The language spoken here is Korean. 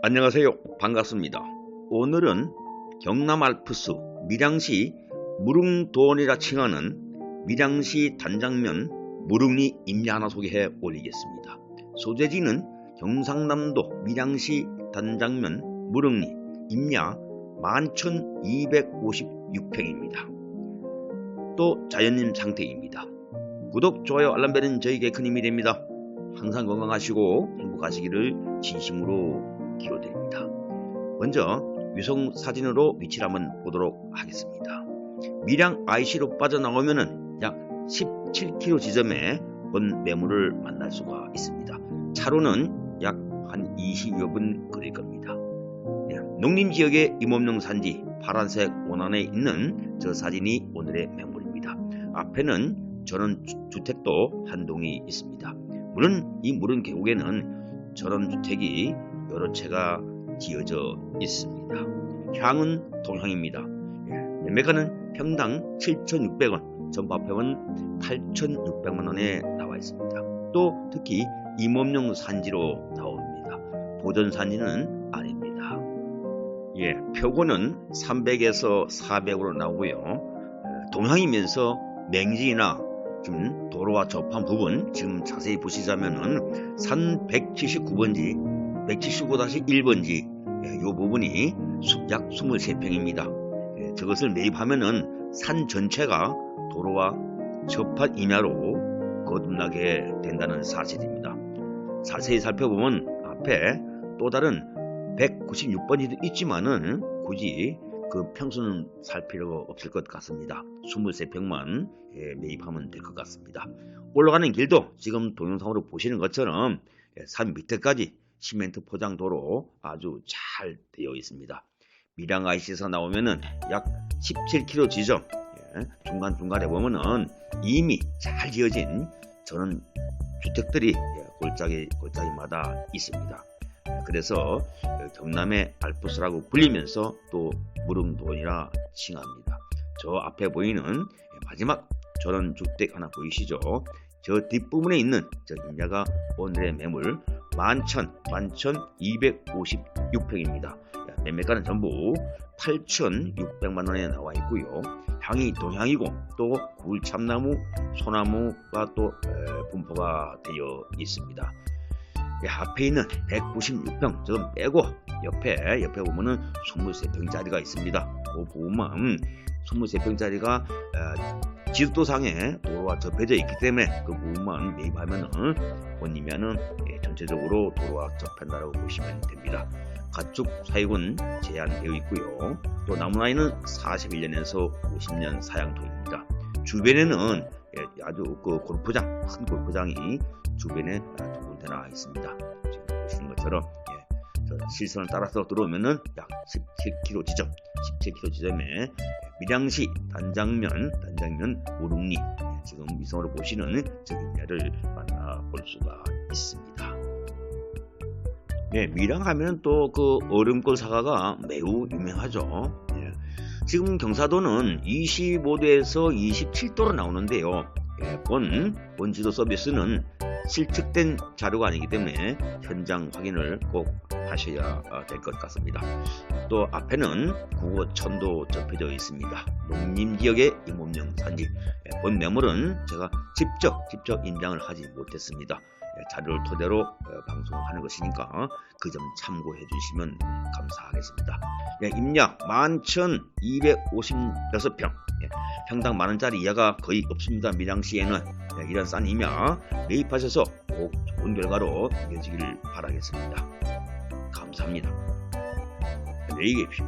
안녕하세요. 반갑습니다. 오늘은 경남 알프스 밀양시 무릉도원이라 칭하는 밀양시 단장면 무릉리 임야 하나 소개해 올리겠습니다. 소재지는 경상남도 밀양시 단장면 무릉리 임야 11,256평입니다. 또 자연님 상태입니다. 구독, 좋아요, 알람벨은 저에게 큰 힘이 됩니다. 항상 건강하시고 행복하시기를 진심으로 기도드립니다. 먼저 위성 사진으로 위치를 한번 보도록 하겠습니다. 밀양 IC로 빠져나오면은 약 17km 지점에 본 매물을 만날 수가 있습니다. 차로는 약 한 20여 분 거릴 겁니다. 예, 농림 지역의 임업용 산지 파란색 원안에 있는 저 사진이 오늘의 매물입니다. 앞에는 주- 주택도 한 동이 있습니다. 물론 이 물은 계곡에는 전원 주택이 여러 채가 지어져 있습니다. 향은 동향입니다. 예, 매매가는 평당 7,600원, 전파평은 8,600만 원에 나와 있습니다. 또 특히 임업용 산지로 나옵니다. 보전 산지는 아닙니다. 예, 표고는 300에서 400으로 나오고요. 어, 동향이면서 맹지나 좀 도로와 접한 부분 지금 자세히 보시자면은 산 179번지 179-1번지 이 부분이 수- 약 23평입니다. 저것을 매입하면은 산 전체가 도로와 접한 임야로 거듭나게 된다는 사실입니다. 자세히 살펴보면 앞에 또 다른 196번지도 있지만은 굳이 그 평수는 살 필요가 없을 것 같습니다. 23평만 예, 매입하면 될 것 같습니다. 올라가는 길도 지금 동영상으로 보시는 것처럼 예, 산 밑에까지 시멘트 포장 도로 아주 잘 되어 있습니다. 밀양 IC에서 나오면은 약 17km 지점 예, 중간 중간에 보면은 이미 잘 지어진 저는 주택들이 예, 골짜기 골짜기마다 있습니다. 그래서 어, 경남의 알프스라고 불리면서 또 무릉도원이라 칭합니다. 저 앞에 보이는 마지막 저런 주택 하나 보이시죠? 저 뒷부분에 있는 저 임야가 오늘의 매물 11,000, 11,256평입니다. 매매가는 전부 8,600만 원에 나와 있고요. 향이 동향이고 또 굴참나무, 소나무가 또 에, 분포가 되어 있습니다. 예, 앞에 있는 196평 저건 빼고 옆에 옆에 보면은 23평짜리가 있습니다. 그 부분만 23평짜리가 지도상에 도로와 접해져 있기 때문에 그 부분만 매입하면은 본이면은 예, 전체적으로 도로와 접한다라고 보시면 됩니다. 가축 사육은 제한되어 있고요. 또 나무 나이는 41년에서 50년 사양토입니다. 주변에는 예, 아주 그 골프장 큰 골프장이 주변에 두 군데나 있습니다. 지금 보시는 것처럼 예, 저 실선을 따라서 들어오면은 약 17km 지점, 17km 지점에 예, 밀양시 단장면, 단장면 우릉리 예, 지금 위성으로 보시는 저기냐를 만나볼 수가 있습니다. 예, 밀양 하면 또 그 얼음골 사과가 매우 유명하죠. 예. 지금 경사도는 25도에서 27도로 나오는데요. 예, 본, 본 지도 서비스는 실측된 자료가 아니기 때문에 현장 확인을 꼭 하셔야 될 것 같습니다. 또 앞에는 구호 천도 접해져 있습니다. 농림지역의 임업용 산지. 예, 본 매물은 제가 직접 직접 임장을 하지 못했습니다. 예, 자료를 토대로 어, 방송하는 것이니까 그 점 참고해 주시면 감사하겠습니다. 예, 임야 11,256평. 예, 평당 만원짜리 이하가 거의 없습니다. 밀양시에는 예, 이런 싼 임야 매입하셔서 꼭 좋은 결과로 이어지기를 바라겠습니다. 감사합니다. 안녕히 계십시오.